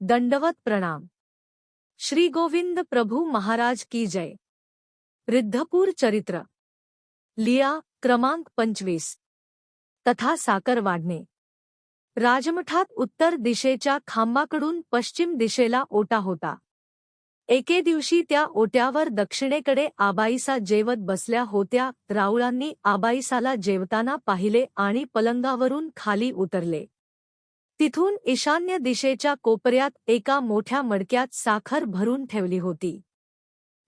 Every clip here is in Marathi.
दंडवत प्रणाम. श्री गोविंद प्रभू महाराज की जय. रिद्धपूर चरित्र. लिया क्रमांक पंचवीस. तथा साकर वाढणे. राजमठात उत्तर दिशेच्या खांबाकडून पश्चिम दिशेला ओटा होता. एके दिवशी त्या ओट्यावर दक्षिणेकडे आबाईसा जेवत बसल्या होत्या राऊळांनी आबाईसाला जेवताना पाहिले आणि पलंगावरून खाली उतरले. तिथून ईशान्य दिशेच्या कोपऱ्यात एका मोठ्या मडक्यात साखर भरून ठेवली होती.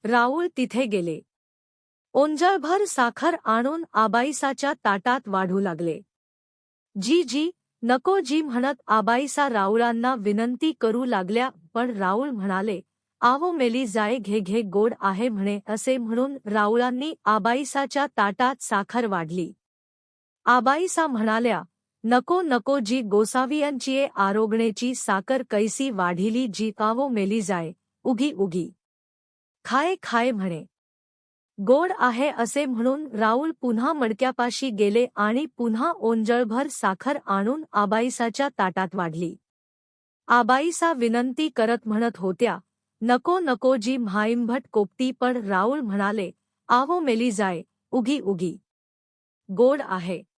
राऊळ तिथे गेले. ओंजळभर साखर आणून आबाईसाच्या ताटात वाढू लागले. जी जी नको जी म्हणत आबाईसा राऊळांना विनंती करू लागल्या पण राऊळ म्हणाले आवो मेली जाय घे घे गोड आहे म्हणे असे म्हणून राऊळांनी आबाईसाच्या ताटात साखर वाढली. आबाईसा म्हणाल्या नको नको जी गोसावियांचीये आरोगणेची साकर कैसी वाढिली जी कावो मेली जाय उगी उगी. खाय खाय म्हणे. गोड आहे असे म्हणून राहुल पुन्हा मडक्यापाशी गेले आणि पुन्हा ओंजळभर साखर आणून आबाईसाच्या ताटात वाढली. आबाईसा विनंती करत म्हणत होत्या नको नको जी म्हाईंभट कोपती पण राऊल म्हणाले आवो मेली जाय उगी उगी. गोड आहे.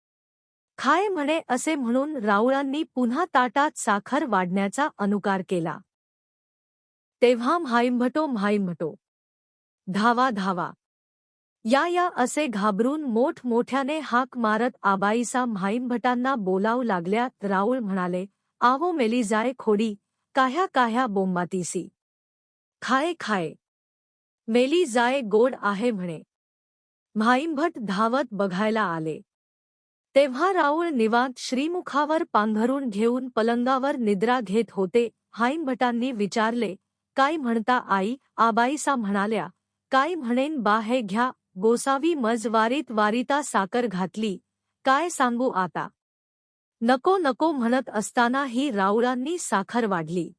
खाय म्हणे असे म्हणून राऊळांनी पुन्हा ताटात साखर वाढण्याचा अनुकार केला. तेव्हा म्हाईंभटो म्हाईंभटो धावा धावा. या या असे घाबरून मोठमोठ्याने हाक मारत आबाईसा म्हाईंभटांना बोलावू लागल्या. राऊळ म्हणाले आवो मेली जाय खोडी काह्या काह्या बोंबातीसी. खाय खाय. मेली जाय गोड आहे म्हणे. म्हाईंभट धावत बघायला आले. तेव्हा राऊळ निवांत श्रीमुखावर पांघरून घेऊन पलंगावर निद्रा घेत होते. हाईमभटांनी विचारले काय म्हणता आई? आबाईसा म्हणाल्या काय म्हणेन बा हे घ्या गोसावी मज वारीत वारिता साकर घातली काय सांगू आता? नको नको म्हणत असताना ही राऊळांनी साखर वाढली.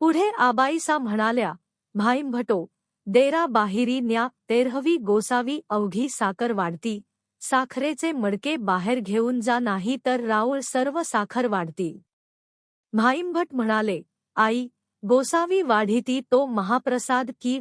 पुढे आबाईसा म्हणाल्या भाईंभटो देरा बाहिरी न्या तेरहवी गोसावी अवघी साखर वाढती साखरेचे मडके बाहेर घेऊन जा नाही तर राऊळ सर्व साखर वाढतील. भाईंभट म्हणाले आई गोसावी वाढीती तो महाप्रसाद की